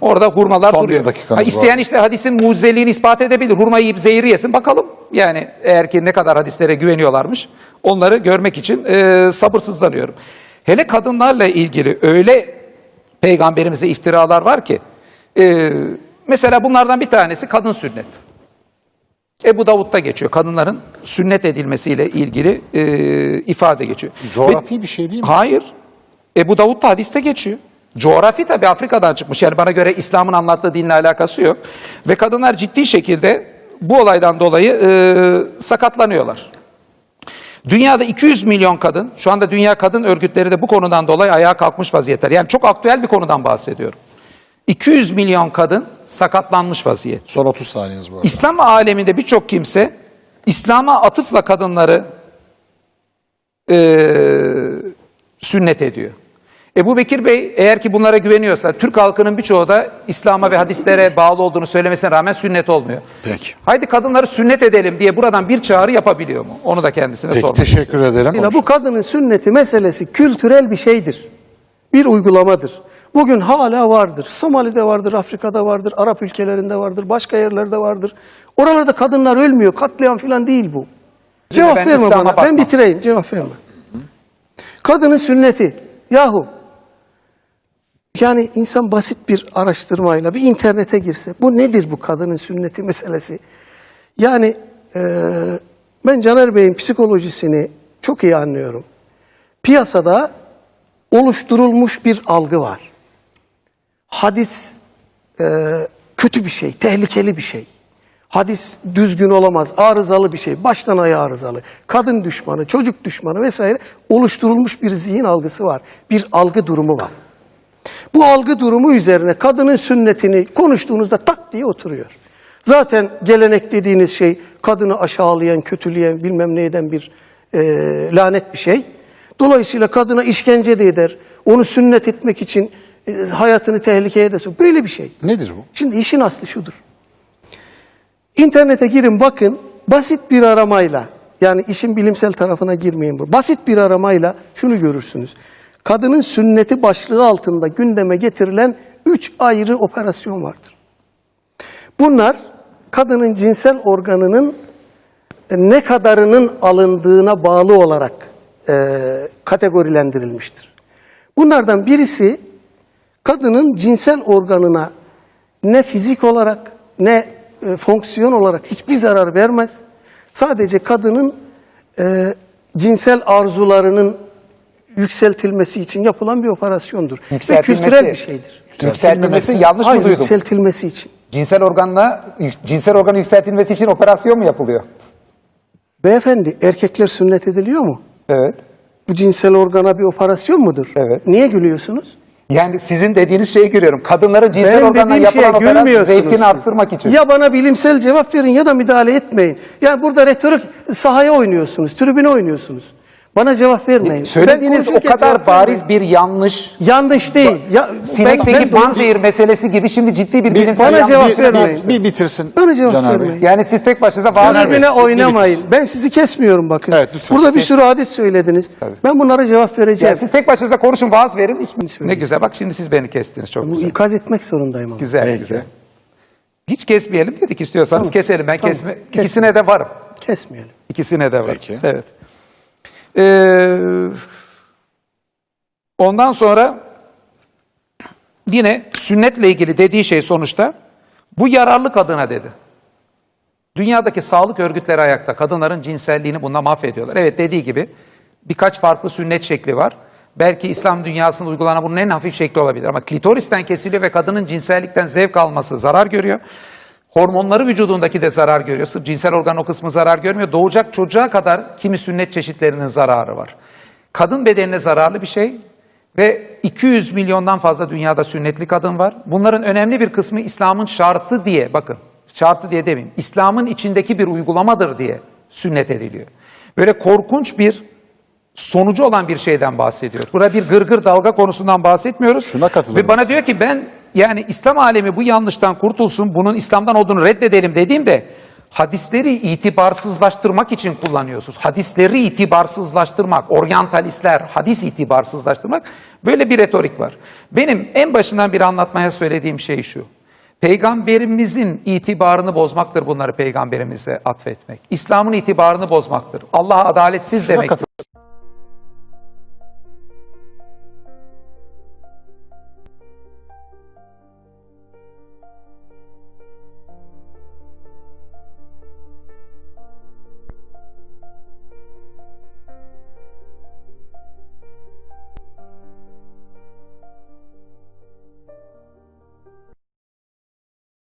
Orada hurmalar Son duruyor. Ha, isteyen işte hadisin mucizeliğini ispat edebilir. Hurma yiyip zehir yesin bakalım. Yani eğer ki ne kadar hadislere güveniyorlarmış onları görmek için e, sabırsızlanıyorum. Hele kadınlarla ilgili öyle peygamberimize iftiralar var ki e, mesela bunlardan bir tanesi kadın sünnet. Ebu Davud'da geçiyor. Kadınların sünnet edilmesiyle ilgili e, ifade geçiyor. Coğrafi bir şey değil mi? Hayır. Ebu Davud da hadiste geçiyor. Coğrafi tabii Afrika'dan çıkmış. Yani bana göre İslam'ın anlattığı dinle alakası yok. Ve kadınlar ciddi şekilde bu olaydan dolayı e, sakatlanıyorlar. Dünyada 200 milyon kadın, şu anda dünya kadın örgütleri de bu konudan dolayı ayağa kalkmış vaziyetler. Yani çok aktüel bir konudan bahsediyorum. 200 milyon kadın sakatlanmış vaziyet. Son 30 saniyeniz bu arada. İslam aleminde birçok kimse İslam'a atıfla kadınları eee, sünnet ediyor. Ebu Bekir Bey eğer ki bunlara güveniyorsa Türk halkının birçoğu da İslam'a ve hadislere bağlı olduğunu söylemesine rağmen sünnet olmuyor. Peki. Haydi kadınları sünnet edelim diye buradan bir çağrı yapabiliyor mu? Onu da kendisine Peki sormak. teşekkür ederim. Dolayısıyla bu kadının sünneti meselesi kültürel bir şeydir. Bir uygulamadır. Bugün hala vardır. Somali'de vardır, Afrika'da vardır, Arap ülkelerinde vardır, başka yerlerde vardır. Oralarda kadınlar ölmüyor, katliam falan değil bu. Cevap ben verme bana. bakmam. Ben bitireyim, cevap verme. Kadının sünneti. Yahu yani insan basit bir araştırmayla bir internete girse bu nedir bu kadının sünneti meselesi? Yani eee, ben Caner Bey'in psikolojisini çok iyi anlıyorum. Piyasada oluşturulmuş bir algı var. Hadis eee, kötü bir şey, tehlikeli bir şey. Hadis düzgün olamaz, arızalı bir şey, baştan ayağa arızalı. Kadın düşmanı, çocuk düşmanı vesaire oluşturulmuş bir zihin algısı var. Bir algı durumu var. Bu algı durumu üzerine kadının sünnetini konuştuğunuzda tak diye oturuyor. Zaten gelenek dediğiniz şey kadını aşağılayan, kötüleyen, bilmem ne eden bir e, lanet bir şey. Dolayısıyla kadına işkence de eder. Onu sünnet etmek için e, hayatını tehlikeye de sok. Böyle bir şey. Nedir bu? Şimdi işin aslı şudur. İnternete girin bakın basit bir aramayla yani işin bilimsel tarafına girmeyin bu. Basit bir aramayla şunu görürsünüz. Kadının sünneti başlığı altında gündeme getirilen üç ayrı operasyon vardır. Bunlar kadının cinsel organının e, ne kadarının alındığına bağlı olarak e, kategorilendirilmiştir. Bunlardan birisi kadının cinsel organına ne fizik olarak ne e, fonksiyon olarak hiçbir zarar vermez. Sadece kadının e, cinsel arzularının yükseltilmesi için yapılan bir operasyondur. Ve kültürel bir şeydir. Yükseltilmesi yanlış mı Hayır, duydum? yükseltilmesi için. Cinsel organla cinsel organın yükseltilmesi için operasyon mu yapılıyor? Beyefendi erkekler sünnet ediliyor mu? Evet. Bu cinsel organa bir operasyon mudur? Evet. Niye gülüyorsunuz? Yani sizin dediğiniz şeyi görüyorum. Kadınların cinsel Benim şeye yapılan operasyon gülmüyorsunuz. zevkini arttırmak için. Ya bana bilimsel cevap verin ya da müdahale etmeyin. Yani burada retorik sahaya oynuyorsunuz, tribüne oynuyorsunuz. Bana cevap vermeyin. Ben Söylediğiniz o kadar bariz vermeyin. bir yanlış. Yanlış değil. Ya, Sinekteki panzehir meselesi gibi şimdi ciddi bir bilimsel bana cevap bir, vermeyin. bir, bir bitirsin Bana cevap Caner Bey. vermeyin. Yani siz tek başınıza vaat Caner Bey, Tribüne bir oynamayın. Ben sizi kesmiyorum bakın. Evet, lütfen. Burada bir sürü hadis söylediniz. Ben bunlara cevap vereceğim. Yani siz tek başınıza konuşun vaaz verin. Hiç- Ne güzel bak şimdi siz beni kestiniz çok Bu güzel. ikaz etmek zorundayım ama. Güzel Peki. güzel. Hiç kesmeyelim dedik istiyorsanız Tamam. keselim. Ben Tamam, kesme kesin. ikisine de varım. Kesmeyelim. İkisine de var. Peki. Evet. Ee, ondan sonra yine sünnetle ilgili dediği şey sonuçta bu yararlı kadına dedi. Dünyadaki sağlık örgütleri ayakta. Kadınların cinselliğini bununla mahvediyorlar. Evet dediği gibi birkaç farklı sünnet şekli var. Belki İslam dünyasında uygulanan bunun en hafif şekli olabilir. Ama klitoristen kesiliyor ve kadının cinsellikten zevk alması zarar görüyor. Hormonları vücudundaki de zarar görüyor. Sırf cinsel organ o kısmı zarar görmüyor. Doğacak çocuğa kadar kimi sünnet çeşitlerinin zararı var. Kadın bedenine zararlı bir şey ve 200 milyondan fazla dünyada sünnetli kadın var. Bunların önemli bir kısmı İslam'ın şartı diye bakın şartı diye demeyeyim. İslam'ın içindeki bir uygulamadır diye sünnet ediliyor. Böyle korkunç bir sonucu olan bir şeyden bahsediyoruz. Burada bir gırgır dalga konusundan bahsetmiyoruz. Şuna katılırım. Ve bana diyor ki ben yani İslam alemi bu yanlıştan kurtulsun, bunun İslam'dan olduğunu reddedelim dediğimde hadisleri itibarsızlaştırmak için kullanıyorsunuz. Hadisleri itibarsızlaştırmak, oryantalistler, hadis itibarsızlaştırmak böyle bir retorik var. Benim en başından bir anlatmaya söylediğim şey şu. Peygamberimizin itibarını bozmaktır bunları peygamberimize atfetmek. İslam'ın itibarını bozmaktır. Allah'a adaletsiz Şuna demektir.